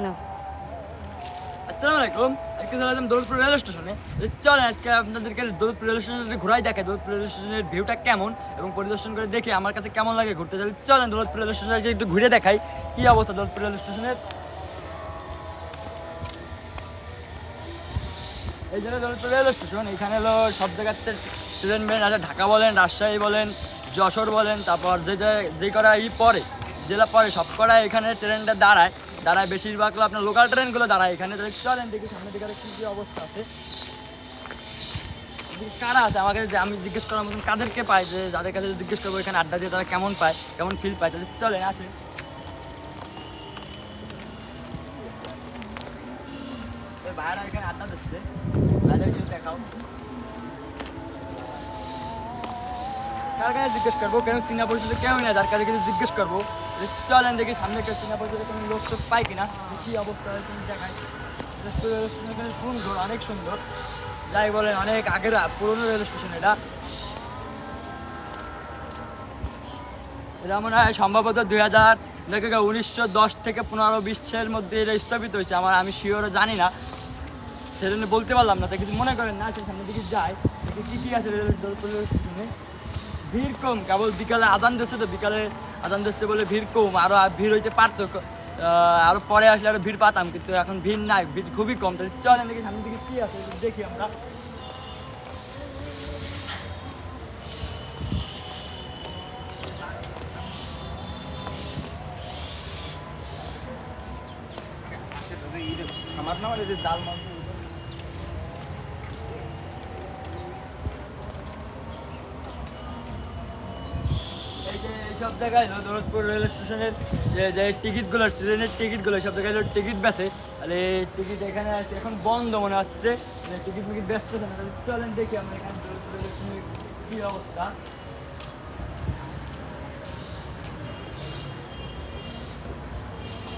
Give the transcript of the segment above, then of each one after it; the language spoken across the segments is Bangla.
না। আসসালামু আলাইকুম আজকে চলে আসলাম দৌলতপুর রেল স্টেশনে। চলেন আজকে আপনাদেরকে দৌলতপুর রেল স্টেশনে ঘোরাই দেখে দৌলতপুর রেল স্টেশনের ভিউটা কেমন এবং পরিদর্শন করে দেখে আমার কাছে কেমন লাগে ঘুরতে। চলে চলেন দৌলতপুর রেল স্টেশনে একটু ঘুরে দেখাই কি অবস্থা দৌলতপুর রেল স্টেশনের। এই জন্য দৌলতপুর রেল স্টেশন, এখানে হলো সব জায়গাতে ট্রেন মেন আছে, ঢাকা বলেন, রাজশাহী বলেন, যশোর বলেন, তারপর যে যে- যে করা ই পরে জেলা পরে সব করা এখানে ট্রেনটা দাঁড়ায়। দাঁড়ায় বেশিরভাগ আপনার লোকাল ট্রেনগুলো দাঁড়ায়। এখানে চলেন দেখি সামনের দিকে কি অবস্থা আছে। কারা আছে? আমাকে যে আমি জিজ্ঞেস করার মতন কাদেরকে পাই যে, যাদের কাছে জিজ্ঞেস করব এখানে আড্ডা দিয়ে তারা কেমন পায়, কেমন ফিল পায় তাহলে চলে আসে ভাইরা এখানে আড্ডা দিচ্ছে। দেখাও। কার কাছে জিজ্ঞেস করব? কেন চীনা পরিচিত কেউ না যার কাছে কিছু জিজ্ঞেস করব? যে চলেন দেখি সামনে একটা চীনা পরিচিত কোনো লোক টোক পাই কিনা। কি অবস্থা হয় দেখাই। রেল স্টেশন সুন্দর, অনেক সুন্দর। যাই বলেন, অনেক আগের, পুরনো রেল স্টেশন এটা। এটা মনে হয় সম্ভবত দুই হাজার দেখে উনিশশো দশ থেকে পনেরো বিশের মধ্যে এটা স্থাপিত হয়েছে। আমার আমি শিওরও জানি না। সেজন্য বলতে পারলাম না। তাই কিছু মনে করেন না? সে সামনের দিকে যায়। কী কী আছে রেল রেল ভিড় কম, কেবল বিকালে আজান দিচ্ছে তো, বিকালে আজান দিচ্ছে বলে ভিড় কম আরও ভিড় হইতে পারতো আরও পরে আসলে আরও ভিড় পাতাম, কিন্তু এখন ভিড় নাই, ভিড় খুবই কম। তাহলে চলেন দেখি সামনের দিকে কী আছে দেখি আমরা। আমার নাম জাল মাংস এইসব জায়গায় দৌলতপুর রেল স্টেশনের যে টিকিটগুলো, ট্রেনের টিকিটগুলো, সব জায়গায় টিকিট বেছে তাহলে টিকিট এখানে আছে, এখন বন্ধ মনে হচ্ছে টিকিট মিকিট ব্যস্ত চলেন দেখি আমরা এখানে দৌলতপুর রেল কী অবস্থা।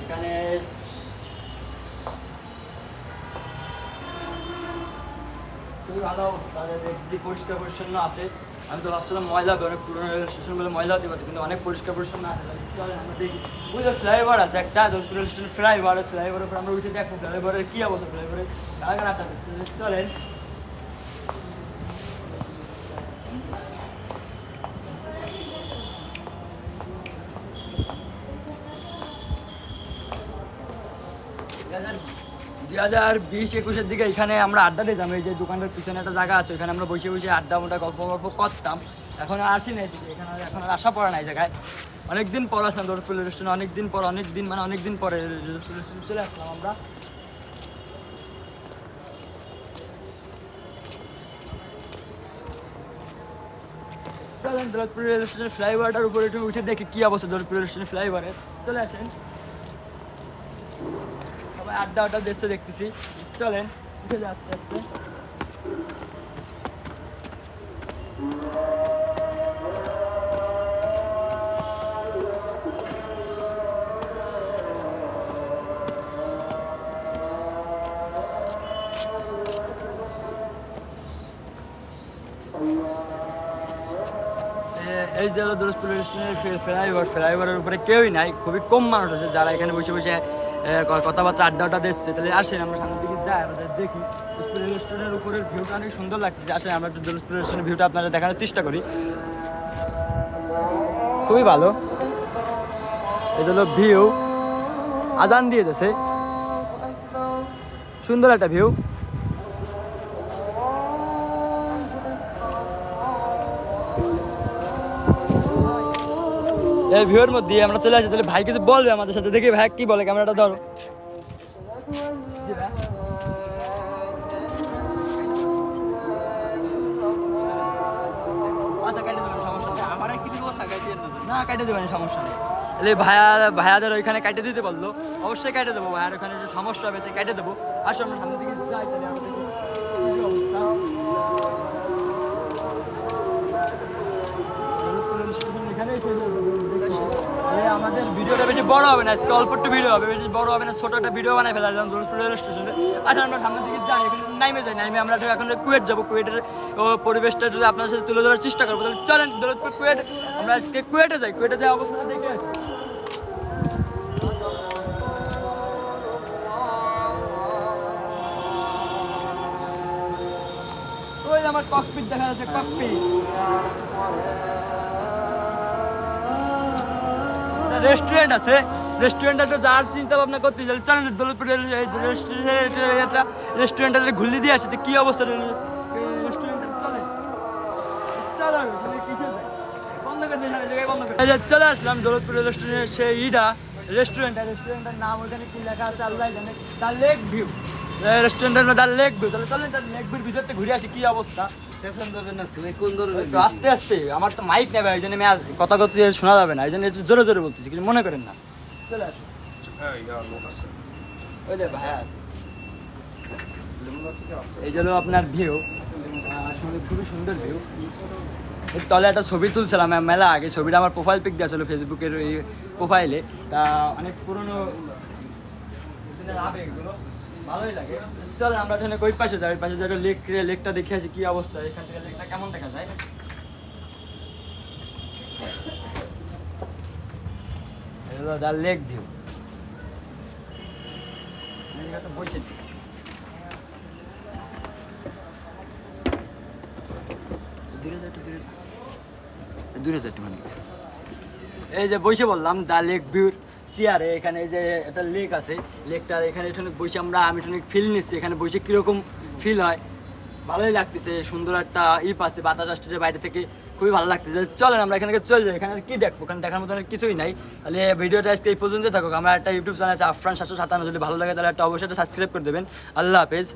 এখানে খুবই ভালো অবস্থা। দেখছি পরিষ্কার পরিচ্ছন্ন আছে, আমি তো ভাবছিলাম ময়লা অনেক পুরোনো স্টেশন বলে ময়লা হতে পারে কিন্তু অনেক পরিষ্কার পরিচ্ছন্ন আছে। চলে আমরা দেখি ওই যে ফ্লাইওভার আছে, একটা দোলপুর রেল স্টেশন ফ্লাইওভার ফ্লাইওভারের উপর আমরা উঠে দেখব। ফ্লাইওভারের কী অবস্থা? ফ্লাইওভারে কারা কারা আটটা চলেন। দুই হাজার বিশ একুশের দিকে এখানে আমরা আড্ডা দিতাম। এই যে দোকানের পিছনে একটা জায়গা আছে, ওখানে আমরা বসে বসে আড্ডা মোটা গল্প গল্প করতাম। এখন আর আসি না এখানে এখন আর আসা পড়ে না এই জায়গায়। অনেকদিন পর আসলাম দৌড়পুর রেস্টুরেন্ট অনেক দিন পর অনেক দিন মানে অনেক দিন পরে রেস্টুরেন্ট চলে আসলাম আমরা। চলেন দৌলতপুর রেল স্টেশনের ফ্লাইওভারটার উপরে একটু উঠে দেখি কি অবস্থা দৌলতপুর রেল স্টেশনের ফ্লাইওভারের চলে আসেন। আড্ডা আড্ডা দেশে দেখতেছি। চলেন, উঠে যা আস্তে আস্তে। এই যে রেস্টুরেন্টের ফ্লাইওভার, ফ্লাইওভারের উপরে কেউই নাই, খুবই কম মানুষ আছে যারা এখানে বসে বসে কথাবার্তা আড্ডা আড্ডা দিচ্ছে। তাহলে আসেন, আমরা সামনের দিকে যাই আমাদের দেখি। দোলতপুর রেস্টুরেন্টের উপরের ভিউটা অনেক সুন্দর লাগছে আসেন, আমরা একটু রেস্টুরেন্টের ভিউটা আপনারা দেখানোর চেষ্টা করি। খুবই ভালো। এটা হলো ভিউ আজান দিয়ে দিয়েছে সুন্দর একটা ভিউ এই ভিউর মধ্যে আমরা চলে আসি তাহলে ভাই কিছু বলবে আমাদের সাথে? দেখি ভাই কি বলে ক্যামেরাটা ধরো। জি আচ্ছা কেটে দেবেন সমস্যা নেই। আমার কি দিব না কেটে দেবেন সমস্যা নেই। তাহলে ভাইয়া ভাইয়াদের ওইখানে কেটে দিতে বলল। অবশ্যই কেটে দেবো ভাইয়ার ওখানে একটু সমস্যা হবে তাই কেটে দেবো। আসো আমরা সামনের দিকে যাই তাহলে ভিডিওটা বেশি বড় হবে না, আজকে অল্প একটু ভিডিও হবে, বেশি বড় হবে না, ছোট একটা ভিডিও বানাই ফেলা যেমন দূরপুর রেল স্টেশনে আর আমরা সামনে দিকে যাই, এখানে নাইমে যাই, নাইমে আমরা এখন কুয়েট যাব কুয়েটের পরিবেশটা যদি আপনার সাথে তুলে ধরার চেষ্টা করব, তাহলে চলেন দৌলতপুর কুয়েট আমরা আজকে কুয়েটে যাই কুয়েটে যাই অবস্থাটা দেখে আসি। আমার ককপিট দেখা যাচ্ছে ককপিট রেস্টুরেন্ট আছে। রেস্টুরেন্টে যার চিন্তা ভাবনা করতে চাই চলেন দৌলতপুর রেস্টুরেন্টে ঘুরলি দিয়ে আসে, তো কি অবস্থা চলে আসলাম দৌলতপুর রেস্টুরেন্টের সেই ইডা রেস্টুরেন্ট রেস্টুরেন্টের নাম ওখানে কি লেখা আছে? আল্লাহ জানে। দ্য লেক ভিউ রেস্টুরেন্টের দ্য লেক ভিউ তাহলে চলেন লেক ভিউর ভিতর থেকে ঘুরে আসি, কি অবস্থা? আস্তে আস্তে আমার তো মাইক নেবে ওই জন্য আমি কথা কথা শোনা যাবে না এই জন্য একটু জোরে জোরে বলতেছি কিছু মনে করেন না চলে আসুন ওই যে ভাই আছে এই যে হলো আপনার ভিউ আসলে খুবই সুন্দর ভিউ এর তলে একটা ছবি তুলছিলাম মেলা আগে ছবিটা আমার প্রোফাইল পিক দিয়েছিল ফেসবুকের এই প্রোফাইলে তা অনেক পুরনো দিনের আবেগ এগুলো ভালোই লাগে। চল আমরা এখানে ওই পাশে যাই? ওই পাশে যাই লেক লেকটা দেখে আসি কি অবস্থা। এখান থেকে লেকটা কেমন দেখা যায়? হলো দ্য লেক ভিউ বলছে দূরে এই যে বসে বললাম দ্য লেক ভিউর চেয়ারে এখানে যে একটা লেক আছে লেকটা এখানে এখানে বসে আমরা, আমি এখানে ফিল নিচ্ছি। এখানে বসে কীরকম ফিল হয়? ভালোই লাগতেছে, সুন্দর একটা ইপ আছে বাতাস আসতেছে বাইরে থেকে। খুবই ভালো লাগতেছে। চলেন আমরা এখানে চলে যাই। এখানে কি দেখব? ওখানে দেখার মতো কিছুই নাই। তাহলে ভিডিওটা আজকে এই পর্যন্ত থাকুক। আমার একটা ইউটিউব চ্যানেল আছে, আফরান সাতশো সাতান্ন। যদি ভালো লাগে তাহলে একটা অবশ্যই সাবস্ক্রাইব করে দেবেন। আল্লাহ হাফেজ।